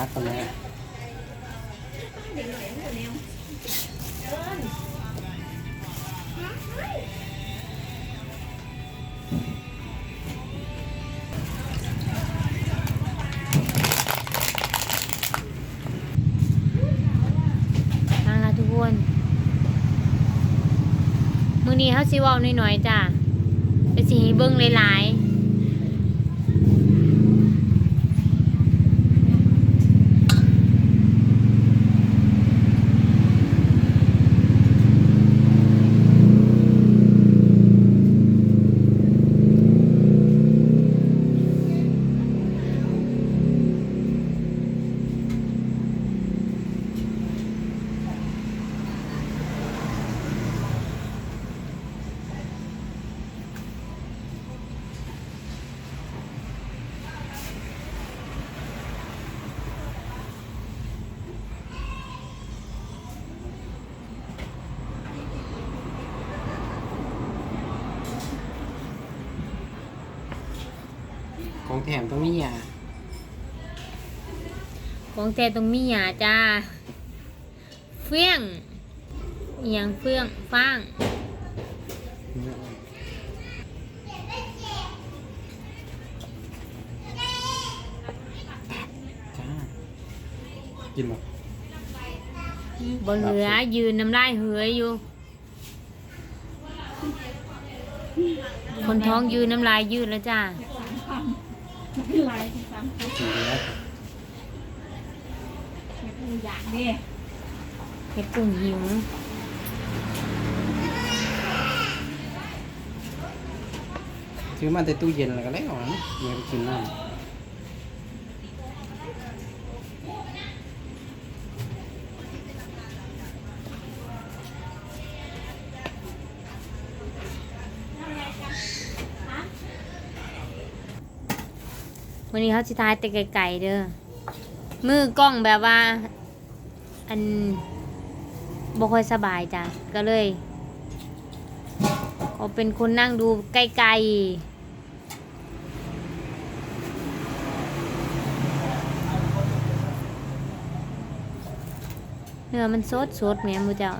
าคนแม่มาค่ะทุกคน มือนี้เฮาสิเว้าน้อยๆจ้ะไปสิให้เบิ่งหลายๆ ของแถมต้องมีอะๆของแต่ตรงมีหยาจ้า เฟื่องอหยังเฟื่องฟาง จ้า กินหมดบ่เหลือยืนน้ำลายเหือยอยู่ คนท้องยืนน้ำลายยืดแล้วจ้า ไม่ไรสามคนกินแล้วไม่พูอยากดิเฮ็ดปูหิวซื้อมาแต่ตู้เย็นแล้วก็แล้วนะเมื่อไปกินน้ำ วันนี้เขาสิทายแต่ไก่ๆเด้อมือกล้องแบบว่า อันบ่ค่อยสบายจ้ะก็เลยเขาเป็นคนนั่งดูไกลๆเนื้อมันสดสดๆแม่มูเจ้า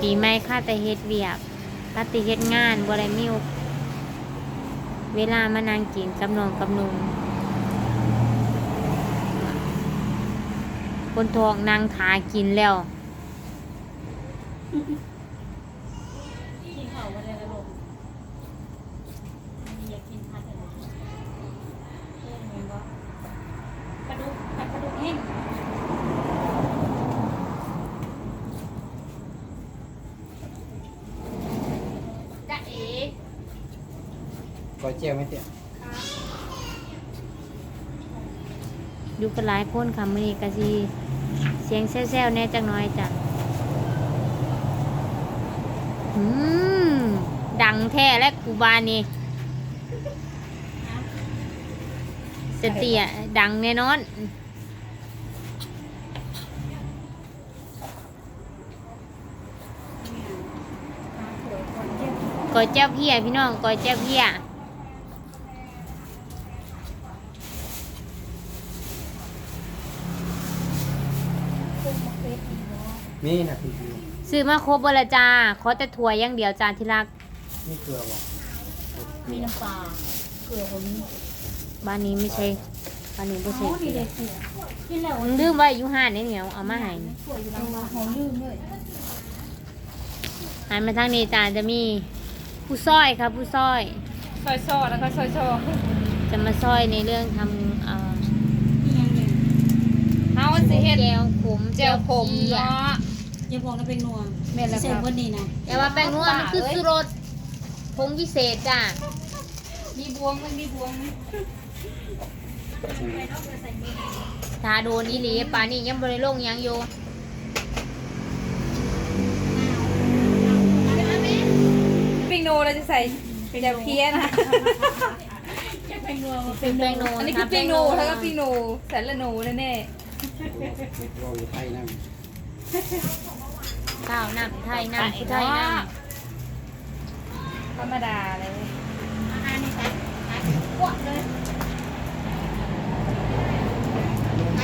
ปีใหม่ค่าแต่เฮ็ดเวียกข้าแต่เฮ็ดงานบ่ได้มีโอเวลามานั่งกินกับนองกับนุ่มคนทองนางทากินแล้ว กินข้าววันใดละลมอยากกินผัดอะไรเรื่องเงินบ่กระดูกผัดกระดูกแห้ง จ้าเอ๋ ก็เจียวไหมเตี้ยอยู่กันหลายคนค่ะมื้อนี้ก็สิเสียงแซ่วๆแหน่จักหน่อยจ้ะอืมดังแท้และกูบานี่สติอะดังแน่นอนก้อยเจ้าเพียพี่น้องก้อยเจ้าเพีย นี่นะพี่ซื้อมาครบเวลาจ้าขอแต่ถั่วอย่างเดียวจานที่รักนี่เกลือบอกมีน้ำปลาเกลือผมบ้านนี้ไม่ใช่บ้านนี้ไม่อ๋ใช่อมีเลยเกลือกินแล้วมึงลืมไว้อยู่ห้านนี่เหนียวเอามาให้สวยอยู่แล้วหอมลืมเลยหันมาทางนี้จ้าจะมีผู้ซอยครับ ผู้ซอยซอยซอแล้วก็ซอยซอจะมาซอยในเรื่องทำเอ่อเฮาสิเฮ็ดแจวขมเจลผมเนาะเนาะ อย่าบอกนะเป็นนัวแม่นแล้วเสีคยรับวันนี้นะแต่ว่าแป้งนวดมันคือสุรสผงพิเศษจ้ามีบวงมันมีบวงไหมถ้าโดนอีหลีปานนี้ยังบริโลงหยังอยู่ปิ้งโนเราจะใส่เจลเพี้ยนะ เป็นนัวเป็นแป้งโนอันนี้ะคือปิ้งโนแป้แล้วก็ปิ้งโนแสนละโนแน่เราอยู่ไทยนั่ง ข้าวน้ำไทยน้ำผู้ไทยน้ธรรมดาเลยอาหารนี่ใส่ใส่ขวดเลย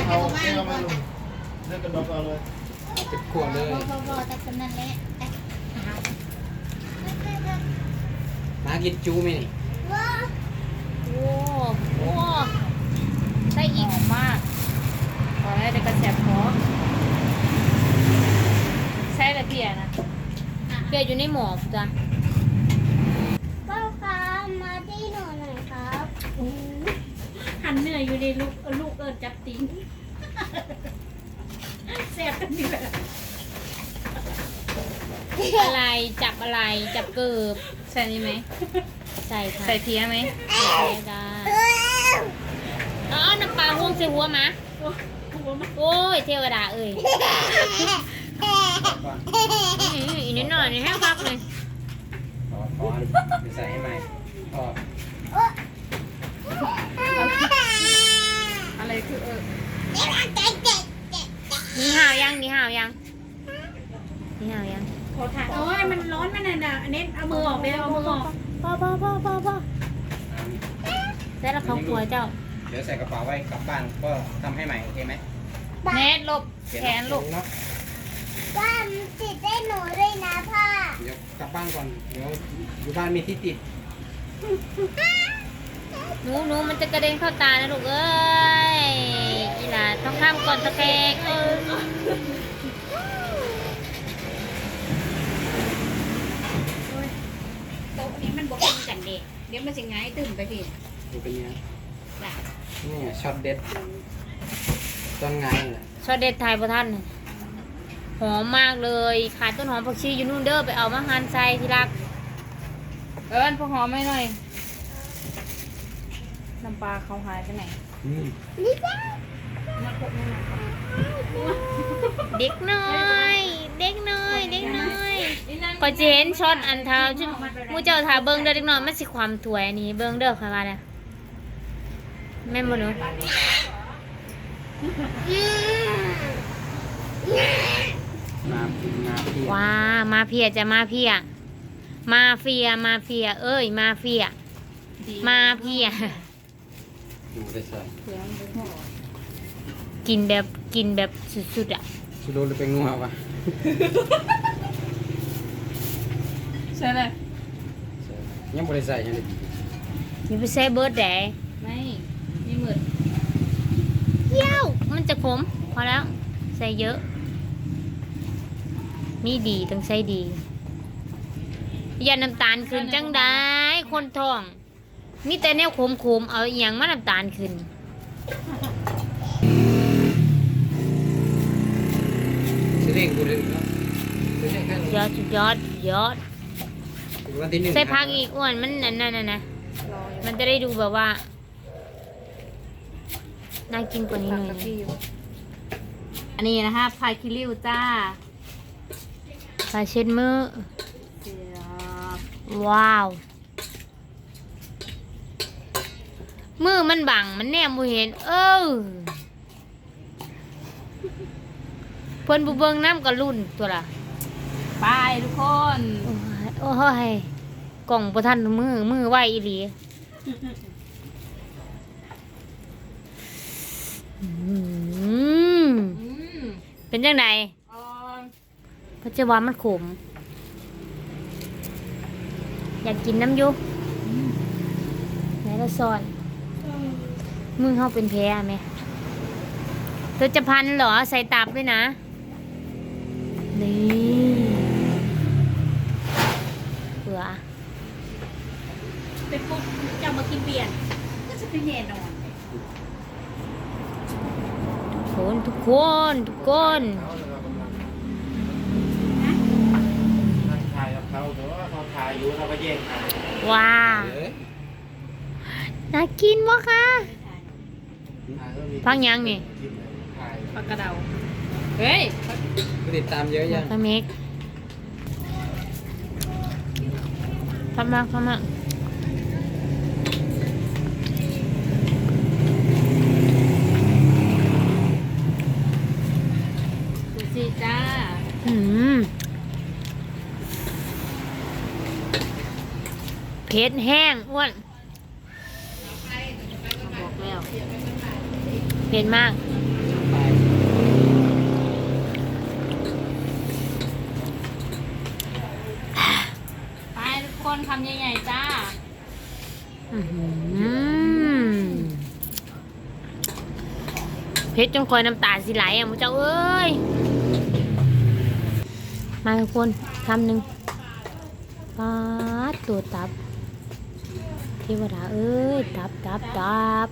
เอาแก้วมาลุงเลือกกันดอกเอาเลยเป็นขวดเลยบ่บ่บ่แต่คนนั้นแหละมากินจูไหมนี่โอ้โหใส่อีกหอมมากพอแล้วเดี๋ยวกระแสบคอ ใช่แบบเพียนะเปียอยู่ในหมอกจ้ะพ่อครับมาที่หนูหน่อยครับหันเหนื่อยอยู่ในลูกเออลูกเอิญจับติงแสบกันดีเลยอะไรจับอะไรจับเกิบใส่นี่ไหมใส่ค่ะใส่เพียไหมใส่ได้อ๋อน้ำปลาห่วงใส่หัวมาหัวมันโอ้ยเทวดาเอ้ย ก่อนอื้ออีกนิดหน่อยนี่ให้พักเลยขอขอไปใส่ให้ใหม่พออะไรคือเออนี่ห่าวยังนี่ห่าวยังนี่ห่าวยังขอถ่ายโอ้ยมันร้อนมันน่ะนะอันนี้เอามือออกไปเอามือออกพ่อพ่อพ่อพ่อพ่ออ่าได้แล้วเขากลัวเจ้าเดี๋ยวใส่กระเป๋าไว้กลับบ้านก็ทำให้ใหม่โอเคไหมเนทหลบเปลี่ยแขนลูกเนาะ บ้านติดได้หนูด้วยนะพ่อเดี๋ยวกลับบ้านก่อน เดี๋ยวอยู่บ้านมีที่ติด หนูหนูมันจะกระเด็นเข้าตานะลูกเอ้ยอีหล่าต้องข้ามก่อนตะแคงเออโต๊ะนี้มันบอกกินกันเด็กเดี๋ยวมันจะง่ายตื่นไปทีดูเป็นยังไงจ้ะนี่ไงช็อตเด็ด ต้นไงน่ะ ชอตเด็ดไทยประท่านห อมมากเลยขายต้นหอมผักชีอยู่นู่นเด้อไปเอามาหั่นใส่ที่รัก เอิญพวกหอมไม่หน่อยน้ำปลาเขาหายไปไหนอืมมาพกนี่มาครับเด็กน้อย เด็กน้อย เด็กน้อยก็จะเห็นช็อตอันเท้าจุมูเจ้าทาเบิ้งเด้อเด็กน้อยมันสิความถวยอันนี้เบิ้งเด้อค่ะว่าเนี่ยแม่นบ่หนู มามาพี่ว้ามาเพียจะมาเพีย มาเฟียมาเฟีย เอ้ย มาเฟีย มาเพีย ดูไปใส่กินแบบกินแบบสุดๆอะชิโร่หรือเป็นงัววะใช่เลยใส่ยังบริใส่ยังเลยนี่ไปใส่เบิร์ดแดไม่นี่เหมือนเยี่ยวมันจะขมพอแล้ว ใส่เยอะ มีดีต้องใส่ดีอย่าน้ำตาลขึ้นจังได้คนท้อง มีแต่แนวขมๆเอาอหย่างมาน้ำตาลขึ้นชิเร่งกูเลยเนาะชิเร่งแค่นี้ยอดสุดยอดสุดยอดถึงวันที่หนึ่งใส่ผักอีกอ้วนมันนั่นนั่นน่ะนะรออยู่มันจะได้ดูแบบว่าน่ากินกว่านี้หน่อยกับนึพี่งอยู่อันนี้นะคะพายคิริวจ้า ปลาเช็ดมือเสียบว้าว มือมันบังมันแนมบ่เห็น เออเพิ่นบุเบิงน้ำกับรุ่นตัวละไปทุกคน โอ้ยโอ้ยกล่องประทันมือมือไหวอีหลีอืมอืมเป็นจังไดอ๋อ เพราะจะว่ามันขม อยากกินน้ำอยุไหนละซอนมือเขาเป็นแพ้ไหมเธอจะพันเหรอ ใส่ตับด้วยนะ นี่เบื่อเป็นปุ๊บจะมากินเบียร์ก็จะเป็นแน่นอนทุกคน ทุกคน ทุกคน ว่าเขาถ่ายอยู่เขาก็แย่งถ่ายว้าเอ้ยน่ากินวะคะถ่ายก็มีพักยังนี่ถ่ายปลากระเดา เฮ้ยผู้ติดตามเยอะยังพะเมกทำมากทำมาก ดูสิจ้า อืมผ็ดแห้งอ้วนบอกแล้วเผ็ดมาก ไปทุกคนคำใหญ่ๆจ้าอื้อหือเผ็ดจนคอยน้ำตาสิไหลอะมุเจ้าเอ้ย มาทุกคนคำหนึ่งปาดตัวตับ เทวดาเอ้ยตับตับตับ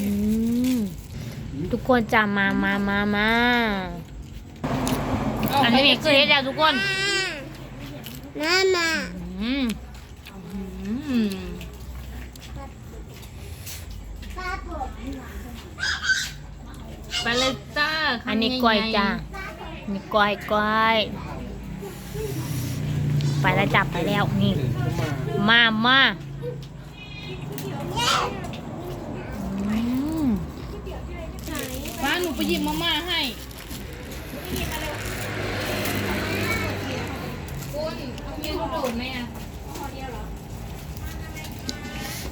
อืมทุกคนจำมามามามาอันนี้คือเฮ็ดแล้วทุกคนน้ามาอืมอืม ป้าผม ไปเลยจ้าคำอันนี้ใหญ่ๆกล้วยจ้าอันนี้กล้วยกล้วยไปแล้วจับไปแล้วนี่ตื่นขึ้นมามามาอืมฟ้าหนูไปหยิบมาม่าให้คุณมีลูกดูดไหมอะ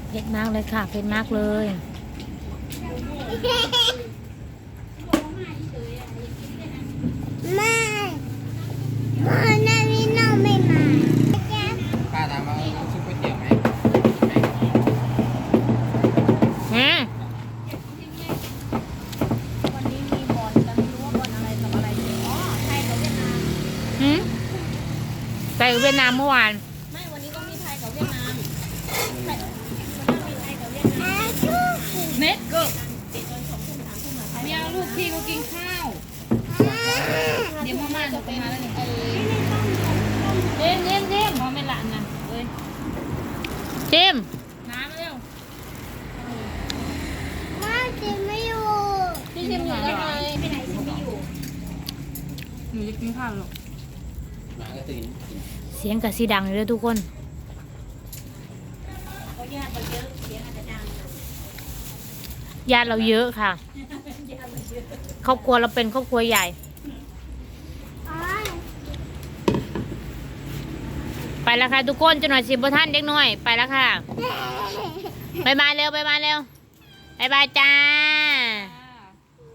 เผ็ดมากเลยค่ะเผ็ดมากเลย เวียดนามเมื่อวาน ไม่ วันนี้ก็มีไทยกับเวียดนามอาชูกเน็ตก็ไม่เอาลูกพี่ก็กินข้าว เดี๋ยวมาม่าหนูไปมาแล้วนี่เด้มเด้มเด้มพอไม่หลานนะเอ้ยจิมน้ำมาเร็วมาจิไม่อยู่พี่ชิมอยู่กันเลยไปไหนชิมไม่อยู่หนูจะกินข้าวหรอกหมาก็ตื่นกินเสียงกะสีดังเลยทุกคนญาติเราเยอะค่ะ ครอบครัวเราเป็นครอบครัวใหญ่ ไปแล้วค่ะทุกคนจะหน่อยสิบท่านเด็กน้อย ไปแล้วค่ะบายบายเร็วบายบายเร็วบายบายจ้า